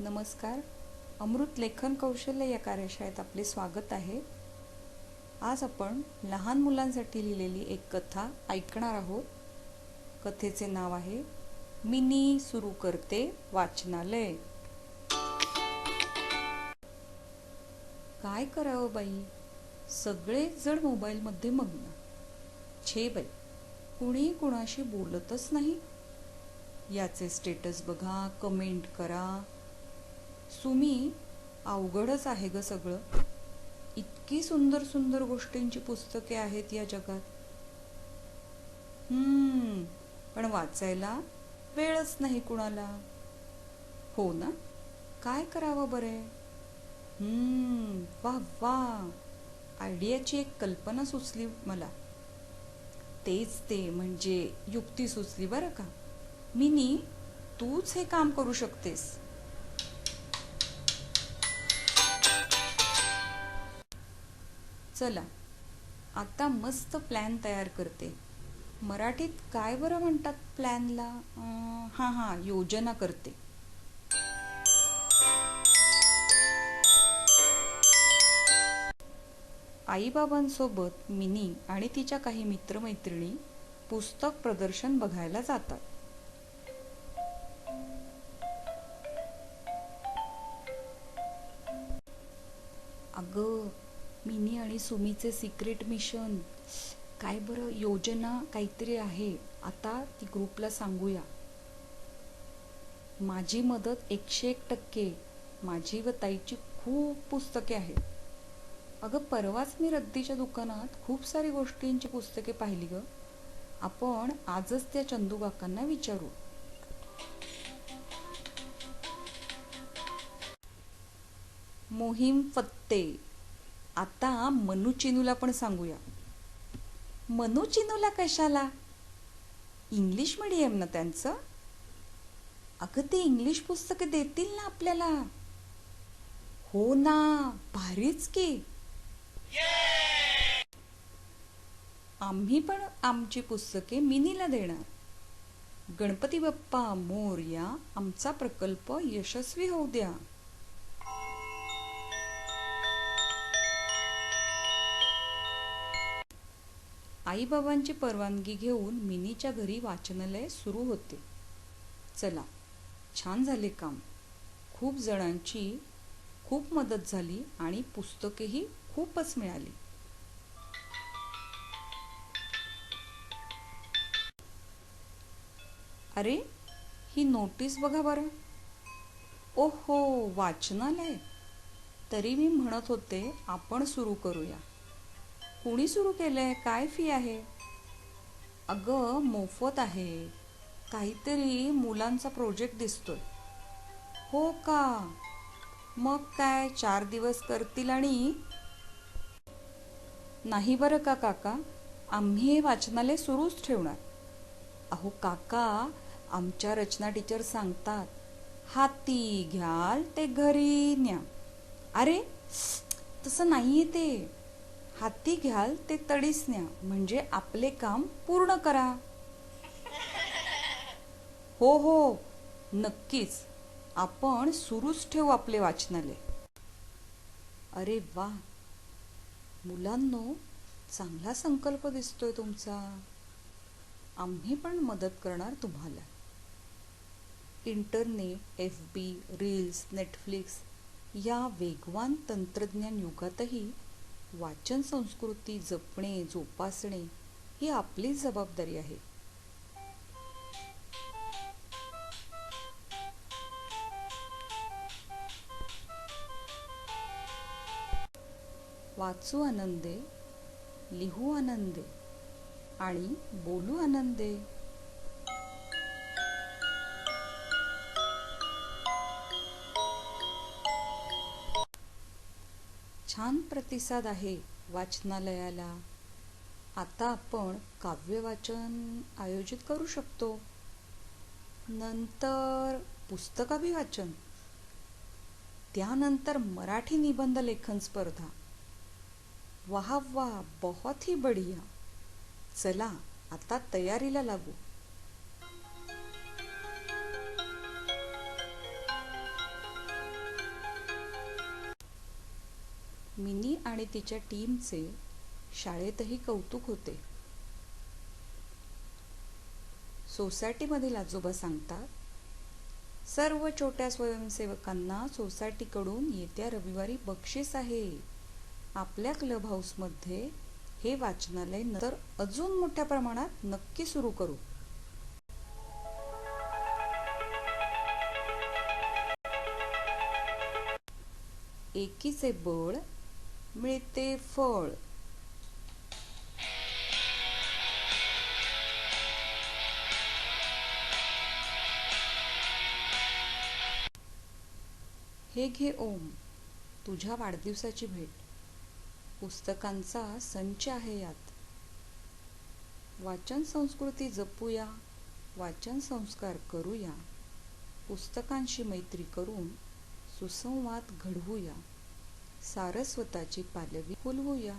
नमस्कार. अमृत लेखन कौशल्य या कार्यशाळेत आपले स्वागत आहे. आज आपण लहान मुलांसाठी लिहिलेली एक कथा ऐकणार आहोत. कथेचे नाव आहे मिनी सुरू करते वाचनालय. काय करावं बाई? सगळे जण मोबाईलमध्ये मग्न. छे बाई कुणी कुणाशी बोलतच नाही. याचे स्टेटस बघा कमेंट करा सुमी अवघडच आहे ग सगळं. इतकी सुंदर सुंदर गोष्टींची पुस्तके आहेत या जगात. हम्म पण वाचायला वेळच नाही कुणाला. हो ना? काय करावं बरे? हम्म वा वा. आयडियाची एक कल्पना सुचली मला. तेच ते म्हणजे युक्ती सुचली बरं का. मिनी तूच हे काम करू शकतेस. चला आता मस्त प्लॅन तयार करते. मराठीत काय बरं म्हणतात प्लॅनला हां हां योजना करते. आईबाबांसोबत मिनी आणि तिच्या काही मित्रमैत्रिणी पुस्तक प्रदर्शन बघायला जातात. अगं मिनी आणि सुमीचे सिक्रेट मिशन काय बरं? योजना काहीतरी आहे. आता ती ग्रुपला सांगूया. माझी मदत एकशे एक टक्के. माझी व ताईची खूप पुस्तके आहेत. अगं परवाच मी रद्दीच्या दुकानात खूप सारी गोष्टींची पुस्तके पाहिली ग. आपण आजच त्या चंदू काकांना विचारू. मोहीम फत्ते. आता मनू चिनूला पण सांगूया. मनू चिनूला कशाला? इंग्लिश मिडियम ना त्यांचं? अगं ते इंग्लिश पुस्तकं देतील ना आपल्याला. हो ना भारीच की. आम्ही पण आमची पुस्तके मिनीला देणार. गणपती बाप्पा मोर्या आमचा प्रकल्प यशस्वी होऊ द्या. आईबाबांची परवानगी घेऊन मिनीच्या घरी वाचनालय सुरू होते. चला छान झाले काम. खूप जणांची खूप मदत झाली आणि पुस्तकेही खूपच मिळाली. अरे ही नोटीस बघा बरं. ओहो वाचनालय? तरी मी म्हणत होते आपण सुरू करूया. कुणी सुरू केलंय? काय फी आहे? अगं मोफत आहे. काहीतरी मुलांचा प्रोजेक्ट दिसतोय. हो का? मग काय? चार दिवस करतील आणि? नाही बरं का काका? आम्ही हे वाचनालय सुरूच ठेवणार. अहो काका आमच्या रचना टीचर सांगतात हाती घ्याल ते घरी न्या. अरे तसं नाहीये ते. हाती घ्याल ते तडीस न्या. म्हणजे आपले काम पूर्ण करा. हो हो. नक्कीच. आपण सुरूच ठेवू आपले वाचनालय. अरे वा. मुलांनो चांगला संकल्प दिसतोय तुमचा. आम्ही पण मदत करणार तुम्हाला. Internet F B reels Netflix या वेगवान तंत्रज्ञान युगातही वाचन संस्कृती जपणे जोपासणे ही आपलीच जबाबदारी आहे. वाचू आनंदे लिहू आनंदे आणि बोलू आनंदे. छान प्रतिसाद आहे वाचनालयाला. आता आपण काव्यवाचन आयोजित करू शकतो. नंतर पुस्तकाभिवाचन. त्यानंतर मराठी निबंध लेखन स्पर्धा. वाह वाह बहुत ही बढिया. चला आता तयारीला लागू. मिनी आणि तिच्या टीमचे शाळेतही कौतुक होते. सोसायटीमधील आजोबा सांगतात सर्व छोट्या स्वयंसेवकांना सोसायटीकडून येत्या रविवारी बक्षीस आहे. आपल्या क्लब हाऊसमध्ये हे वाचनालय नंतर अजून मोठ्या प्रमाणात नक्की सुरू करू. एकीचे बळ मिळते फळ. हे घे ओम तुझ्या वाढदिवसाची भेट. पुस्तकांचा संच आहे यात. वाचन संस्कृती जपूया वाचन संस्कार करूया. पुस्तकांशी मैत्री करून सुसंवाद घडवूया. सारस्वताची पालवी फुलवूया.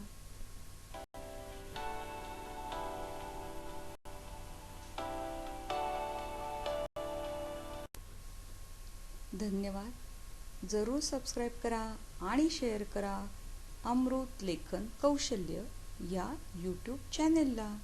धन्यवाद. जरूर सबस्क्राईब करा आणि शेअर करा अमृत लेखन कौशल्य या यूट्यूब चॅनेलला